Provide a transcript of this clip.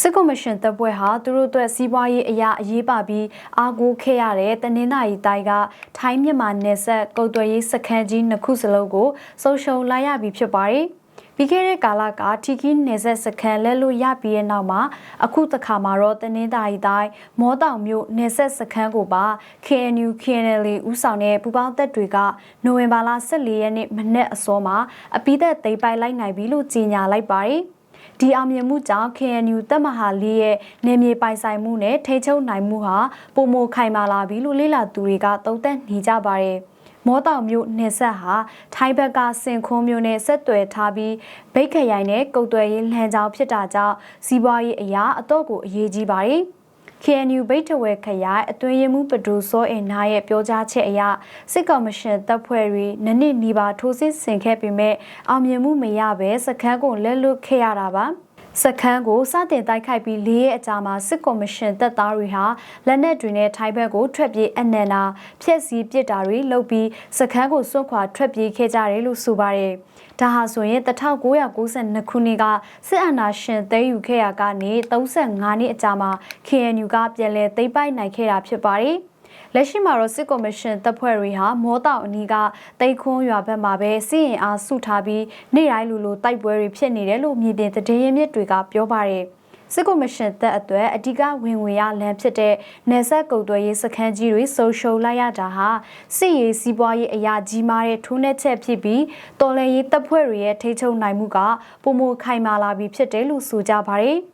စစ်ကော်မရှင်တပ်ဖွဲ့ဟာသူတို့အတွက်စီးပွားရေးအရာအရေးပါပြီးအားကိုးခဲ့ရတဲ့တနင်္သာရီတိုင်းကထိုင်းမြန်မာနယ်စပ်ကုတ်သွယ်ရေးစခန်းကြီးနှစ်ခုစလုံးကိုဆုံးရှုံးလိုက်ရပြီဖြစ်ပါတယ်။ပြီးခဲ့တဲ့ကာလကထီကီနယ်ဆက်စခန်းလဲလို့ရပြီးတဲ့နောက်မှာအခုတခါမှာတော့တနင်္သာရီတိုင်းမောတောင်မြို့နယ်ဆက်စခန်းကိုပါ KNU KNL ဦးဆောင်တဲ့ပူပေါင်းတပ်တွေကနိုဝင်ဘာလ14ရက်နေ့မနေ့အစောမှာအပိသက်သိမ်းပိုက်လိုက်နိုင်ပြီလို့ကြေညာလိုက်ပါတယ်။ ဒီအောင်မြင်မှုကြောင့် KNU တပ်မဟာလေးရဲ့နေမြေပိုင်ဆိုင်မှုနဲ့ထိချုပ်နိုင်မှုဟာပုံမခိုင်မာလာပြီလို့လေ့လာသူတွေကသုံးသပ်နေကြပါတယ်။မောတောင်မြို့နယ်ဆက်ဟာထိုင်းဘက်ကစင်ခွန်းမြို့နဲ့ဆက်သွယ်ထားပြီးဗိတ်ခရိုင်နဲ့ကုတ်သွယ်ရေးလမ်းကြောင်းဖြစ်တာကြောင့်စီးပွားရေးအရာအတော့ကိုအရေးကြီးပါတယ်။ KNU ဗိတ်တဝဲခရိုင်အတွင်းရေးမှူးပဒူစောအင်နာရဲ့ပြောကြားချက်အရစစ်ကော်မရှင်တပ်ဖွဲ့တွေနနစ်နီးပါထိုးစစ်ဆင်ခဲ့ပေမဲ့အောင်မြင်မှုမရဘဲစခန်းကိုလက်လွတ်ခဲ့ရတာပါ စခန်းကိုစတင်တိုက်ခိုက်ပြီး၄ရက်အကြာမှာစစ်ကော်မရှင်တပ်သားတွေဟာလက်နက်တွေနဲ့ထိုင်းဘက်ကိုထွက်ပြေးအနန္နာဖျက်ဆီးပစ်တာတွေလုပ်ပြီးစခန်းကိုစွန့်ခွာထွက်ပြေးခဲ့ကြတယ်လို့ဆိုပါတယ်။ဒါဟာဆိုရင်1992ခုနှစ်ကစစ်အာဏာရှင်သိမ်းယူခဲ့ရကနေ35နှစ်အကြာမှာ KNU ကပြန်လည်သိမ်းပိုက်နိုင်ခဲ့တာဖြစ်ပါတယ်။ လက်ရှိမှာတော့စစ်ကော်မရှင်တပ်ဖွဲ့တွေဟာမောတောင်အနီးကတိတ်ခွန်းရွာဘက်မှာပဲစီရင်အားစုထားပြီးနေ့တိုင်းလူလိုတိုက်ပွဲတွေဖြစ်နေတယ်လို့မြေပြင်သတင်းရင်းမြစ်တွေကပြောပါတယ်စစ်ကော်မရှင်တပ်အတွက်အဓိကဝင်ဝင်ရလမ်းဖြစ်တဲ့နယ်စပ်ကုတ်သွယ်ရေးစခန်းကြီးတွေဆုံးရှုံးလိုက်ရတာဟာစစ်ရေးစီးပွားရေးအရာကြီးမားတဲ့ထိုးနှက်ချက်ဖြစ်ပြီးတော်လှန်ရေးတပ်ဖွဲ့တွေရဲ့ထိချုပ်နိုင်မှုကပုံမခိုင်မာလာပြီဖြစ်တယ်လို့ဆိုကြပါတယ်။